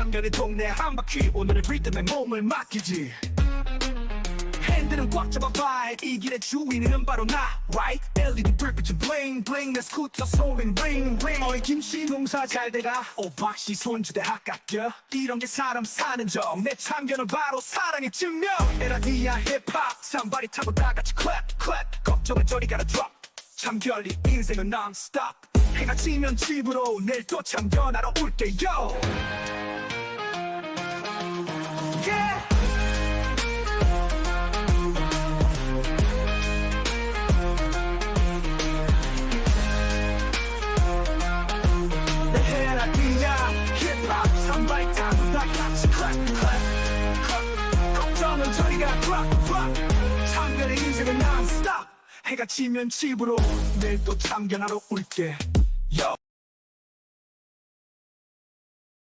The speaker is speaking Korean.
참견의 동네 한 바퀴. 오늘의 리듬에 몸을 맡기지. 핸들은 꽉 잡아봐. 이 길의 주인은 바로 나. Right? LED 불빛은 bling bling. 내 스쿠터 소리 ring ring. 어이 김씨 농사 잘 돼가? 오박씨 손주대 아깝겨? 이런 게 사람 사는 점내 참견을 바로 사랑의 증명. 에라디아 힙합. 산발이 타고 다 같이 clap clap. 걱정은 저리 가라 drop. 참견리 인생은 non-stop. 해가 지면 집으로 내일 또 참견하러 올게요 drop drop 참견의 인생은 non-stop. 해가 지면 집으로 내일 또 참견하러 올게. Yo